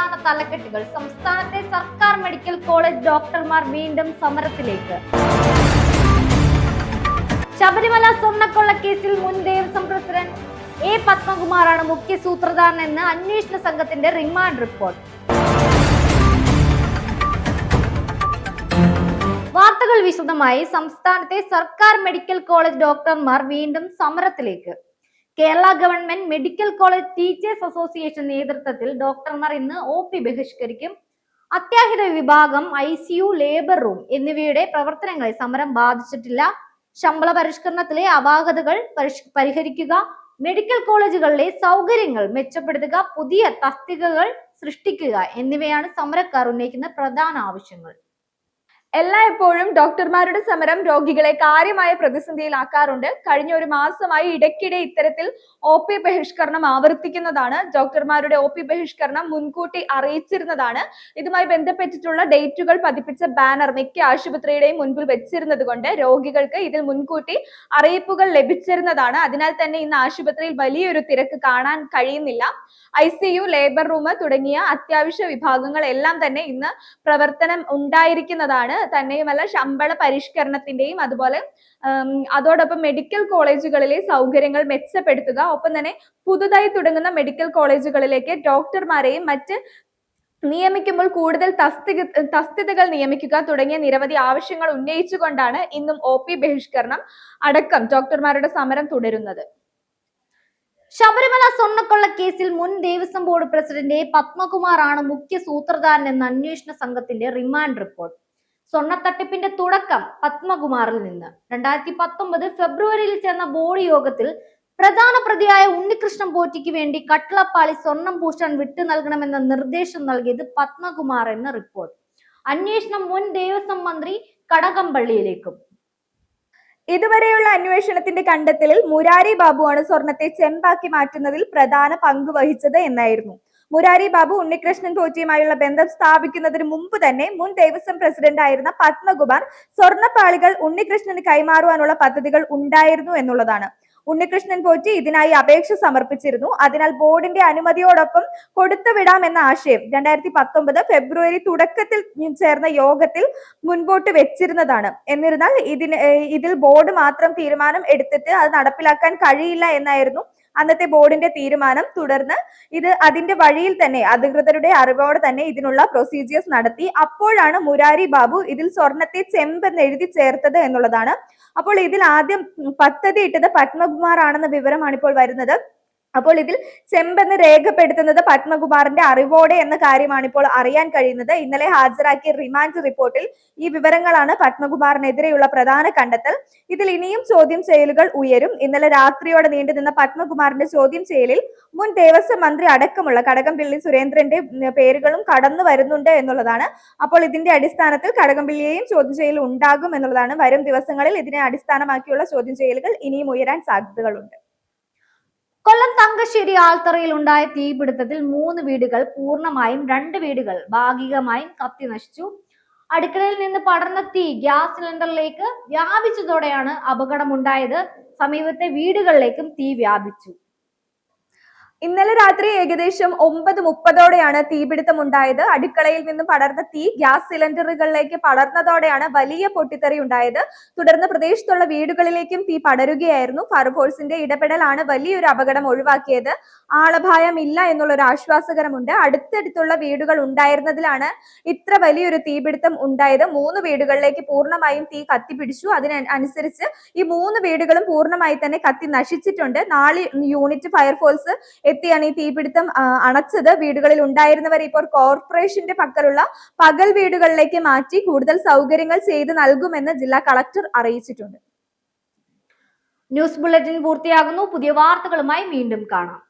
പ്രധാന തലക്കെട്ടുകൾ സംസ്ഥാനത്തെ സർക്കാർ മെഡിക്കൽ കോളേജ് ഡോക്ടർമാർ വീണ്ടും സമരത്തിലേക്ക്. ശബരിമല സ്വർണക്കൊള്ള കേസിൽ മുൻ ദേവസ്വം പ്രസിഡന്റ് എ പത്മകുമാറാണ് മുഖ്യ സൂത്രധാരൻ സൂത്രധാരനെന്ന് അന്വേഷണ സംഘത്തിന്റെ റിമാൻഡ് റിപ്പോർട്ട്. വാർത്തകൾ വിശദമായി സംസ്ഥാനത്തെ സർക്കാർ മെഡിക്കൽ കോളേജ് ഡോക്ടർമാർ വീണ്ടും സമരത്തിലേക്ക്. Kerala government medical college teachers association നേതൃത്വത്തിൽ ഡോക്ടർമാർ ഇന്ന് ഒ പി ബഹിഷ്കരിക്കും. അത്യാഹിത വിഭാഗം I C U labour room എന്നിവയുടെ പ്രവർത്തനങ്ങളെ സമരം ബാധിച്ചിട്ടില്ല. ശമ്പള പരിഷ്കരണത്തിലെ അപാകതകൾ പരിഹരിക്കുക മെഡിക്കൽ കോളേജുകളിലെ സൗകര്യങ്ങൾ മെച്ചപ്പെടുത്തുക പുതിയ തസ്തികകൾ സൃഷ്ടിക്കുക എന്നിവയാണ് സമരക്കാർ ഉന്നയിക്കുന്ന പ്രധാന ആവശ്യങ്ങൾ. എല്ലായ്പ്പോഴും ഡോക്ടർമാരുടെ സമരം രോഗികളെ കാര്യമായ പ്രതിസന്ധിയിലാക്കാറുണ്ട്. കഴിഞ്ഞ ഒരു മാസമായി ഇടയ്ക്കിടെ ഇത്തരത്തിൽ ഒ പി ബഹിഷ്കരണം ആവർത്തിക്കുന്നതാണ്. ഡോക്ടർമാരുടെ ഒ പി ബഹിഷ്കരണം മുൻകൂട്ടി അറിയിച്ചിരുന്നതാണ്. ഇതുമായി ബന്ധപ്പെട്ടിട്ടുള്ള ഡേറ്റുകൾ പതിപ്പിച്ച ബാനർ മിക്ക ആശുപത്രിയുടെയും മുൻപിൽ വെച്ചിരുന്നത് കൊണ്ട് രോഗികൾക്ക് ഇതിൽ മുൻകൂട്ടി അറിയിപ്പുകൾ ലഭിച്ചിരുന്നതാണ്. അതിനാൽ തന്നെ ഇന്ന് ആശുപത്രിയിൽ വലിയൊരു തിരക്ക് കാണാൻ കഴിയുന്നില്ല. I C U labour room തുടങ്ങിയ അത്യാവശ്യ വിഭാഗങ്ങൾ എല്ലാം തന്നെ ഇന്ന് പ്രവർത്തനം ഉണ്ടായിരിക്കുന്നതാണ്. തന്നെയുമല്ല ശമ്പള പരിഷ്കരണത്തിന്റെയും അതുപോലെ അതോടൊപ്പം മെഡിക്കൽ കോളേജുകളിലെ സൗകര്യങ്ങൾ മെച്ചപ്പെടുത്തുക ഒപ്പം തന്നെ പുതുതായി തുടങ്ങുന്ന മെഡിക്കൽ കോളേജുകളിലേക്ക് ഡോക്ടർമാരെയും മറ്റ് നിയമിക്കുമ്പോൾ കൂടുതൽ തസ്തിക തസ്തികകൾ നിയമിക്കുക തുടങ്ങിയ നിരവധി ആവശ്യങ്ങൾ ഉന്നയിച്ചുകൊണ്ടാണ് ഇന്നും ഒ പി ബഹിഷ്കരണം അടക്കം ഡോക്ടർമാരുടെ സമരം തുടരുന്നത്. ശബരിമല സ്വർണക്കൊള്ള കേസിൽ മുൻ ദേവസ്വം ബോർഡ് പ്രസിഡന്റ് പത്മകുമാർ പത്മകുമാറാണ് മുഖ്യ സൂത്രധാരൻ എന്ന അന്വേഷണ സംഘത്തിന്റെ റിമാൻഡ് റിപ്പോർട്ട്. സ്വർണത്തട്ടിപ്പിന്റെ തുടക്കം പത്മകുമാറിൽ നിന്ന്. രണ്ടായിരത്തി പത്തൊമ്പത് ഫെബ്രുവരിയിൽ ചേർന്ന ബോർഡ് യോഗത്തിൽ പ്രധാന പ്രതിയായ ഉണ്ണികൃഷ്ണൻ പോറ്റിക്ക് വേണ്ടി കട്ടിളപ്പാളി സ്വർണം പൂശാൻ വിട്ടു നൽകണമെന്ന നിർദ്ദേശം നൽകിയത് പത്മകുമാർ എന്ന റിപ്പോർട്ട്. അന്വേഷണം മുൻ ദേവസ്വം മന്ത്രി കടകംപള്ളിയിലേക്കും. ഇതുവരെയുള്ള അന്വേഷണത്തിന്റെ കണ്ടെത്തലിൽ മുരാരി ബാബുവാണ് സ്വർണത്തെ ചെമ്പാക്കി മാറ്റുന്നതിൽ പ്രധാന പങ്ക് വഹിച്ചത് എന്നായിരുന്നു. മുരാരി ബാബു ഉണ്ണികൃഷ്ണൻ പോറ്റിയുമായുള്ള ബന്ധം സ്ഥാപിക്കുന്നതിന് മുമ്പ് തന്നെ മുൻ ദേവസ്വം പ്രസിഡന്റ് ആയിരുന്ന പത്മകുമാർ സ്വർണപ്പാളികൾ ഉണ്ണികൃഷ്ണന് കൈമാറുവാനുള്ള പദ്ധതികൾ ഉണ്ടായിരുന്നു എന്നുള്ളതാണ്. ഉണ്ണികൃഷ്ണൻ പോറ്റി ഇതിനായി അപേക്ഷ സമർപ്പിച്ചിരുന്നു. അതിനാൽ ബോർഡിന്റെ അനുമതിയോടൊപ്പം കൊടുത്തുവിടാം എന്ന ആശയം രണ്ടായിരത്തി പത്തൊമ്പത് ഫെബ്രുവരി തുടക്കത്തിൽ ചേർന്ന യോഗത്തിൽ മുൻപോട്ട് വെച്ചിരുന്നതാണ്. എന്നിരുന്നാൽ ഇതിന് ഇതിൽ ബോർഡ് മാത്രം തീരുമാനം എടുത്തിട്ട് അത് നടപ്പിലാക്കാൻ കഴിയില്ല എന്നായിരുന്നു അന്നത്തെ ബോർഡിന്റെ തീരുമാനം തുടർന്ന് ഇത് അതിന്റെ വഴിയിൽ തന്നെ അധികൃതരുടെ അറിവോടെ തന്നെ ഇതിനുള്ള പ്രൊസീജിയേഴ്സ് നടത്തി. അപ്പോഴാണ് മുരാരി ബാബു ഇതിൽ സ്വർണത്തെ ചെമ്പ് എഴുതി ചേർത്തത് എന്നുള്ളതാണ്. അപ്പോൾ ഇതിൽ ആദ്യം പദ്ധതി ഇട്ടത് പത്മകുമാർ ആണെന്ന വിവരമാണ് ഇപ്പോൾ വരുന്നത്. അപ്പോൾ ഇതിൽ ചെമ്പെന്ന് രേഖപ്പെടുത്തുന്നത് പത്മകുമാറിന്റെ അറിവോടെ എന്ന കാര്യമാണ് ഇപ്പോൾ അറിയാൻ കഴിയുന്നത്. ഇന്നലെ ഹാജരാക്കിയ റിമാൻഡ് റിപ്പോർട്ടിൽ ഈ വിവരങ്ങളാണ് പത്മകുമാറിനെതിരെയുള്ള പ്രധാന കണ്ടെത്തൽ. ഇതിൽ ഇനിയും ചോദ്യം ചെയ്യലുകൾ ഉയരും. ഇന്നലെ രാത്രിയോടെ നീണ്ടുനിന്ന പത്മകുമാറിന്റെ ചോദ്യം ചെയ്യലിൽ മുൻ ദേവസ്വം മന്ത്രി അടക്കമുള്ള കടകംപള്ളി സുരേന്ദ്രന്റെ പേരുകളും കടന്നു വരുന്നുണ്ട് എന്നുള്ളതാണ്. അപ്പോൾ ഇതിന്റെ അടിസ്ഥാനത്തിൽ കടകംപള്ളിയെയും ചോദ്യം ചെയ്യൽ ഉണ്ടാകും എന്നുള്ളതാണ്. വരും ദിവസങ്ങളിൽ ഇതിനെ അടിസ്ഥാനമാക്കിയുള്ള ചോദ്യം ചെയ്യലുകൾ ഇനിയും ഉയരാൻ സാധ്യതകളുണ്ട്. കൊല്ലം തങ്കശ്ശേരി ആൽത്തറയിൽ ഉണ്ടായ തീപിടുത്തത്തിൽ മൂന്ന് വീടുകൾ പൂർണമായും രണ്ട് വീടുകൾ ഭാഗികമായും കത്തി നശിച്ചു. അടുക്കളയിൽ നിന്ന് പടർന്ന തീ ഗ്യാസ് സിലിണ്ടറിലേക്ക് വ്യാപിച്ചതോടെയാണ് അപകടമുണ്ടായത്. സമീപത്തെ വീടുകളിലേക്കും തീ വ്യാപിച്ചു. ഇന്നലെ രാത്രി ഏകദേശം ഒമ്പത് മുപ്പതോടെയാണ് തീപിടുത്തം ഉണ്ടായത്. അടുക്കളയിൽ നിന്നും പടർന്ന തീ ഗ്യാസ് സിലിണ്ടറുകളിലേക്ക് പടർന്നതോടെയാണ് വലിയ പൊട്ടിത്തെറി ഉണ്ടായത്. തുടർന്ന് പ്രദേശത്തുള്ള വീടുകളിലേക്കും തീ പടരുകയായിരുന്നു. ഫയർഫോഴ്സിന്റെ ഇടപെടലാണ് വലിയൊരു അപകടം ഒഴിവാക്കിയത്. ആളഭായം ഇല്ല എന്നുള്ളൊരു ആശ്വാസകരമുണ്ട്. അടുത്തടുത്തുള്ള വീടുകൾ ഉണ്ടായിരുന്നതിലാണ് ഇത്ര വലിയൊരു തീപിടുത്തം ഉണ്ടായത്. മൂന്ന് വീടുകളിലേക്ക് പൂർണമായും തീ കത്തിപ്പിടിച്ചു. അതിനനുസരിച്ച് ഈ മൂന്ന് വീടുകളും പൂർണമായി തന്നെ കത്തി നശിച്ചിട്ടുണ്ട്. നാല് യൂണിറ്റ് ഫയർഫോഴ്സ് എത്തിയാണ് ഈ തീപിടുത്തം അണച്ചത്. വീടുകളിൽ ഉണ്ടായിരുന്നവരെ ഇപ്പോൾ കോർപ്പറേഷന്റെ പക്കലുള്ള പകൽ വീടുകളിലേക്ക് മാറ്റി കൂടുതൽ സൗകര്യങ്ങൾ ചെയ്ത് നൽകുമെന്ന് ജില്ലാ കളക്ടർ അറിയിച്ചിട്ടുണ്ട്. ന്യൂസ് ബുള്ളറ്റിൻ പൂർത്തിയാകുന്നു. പുതിയ വാർത്തകളുമായി വീണ്ടും കാണാം.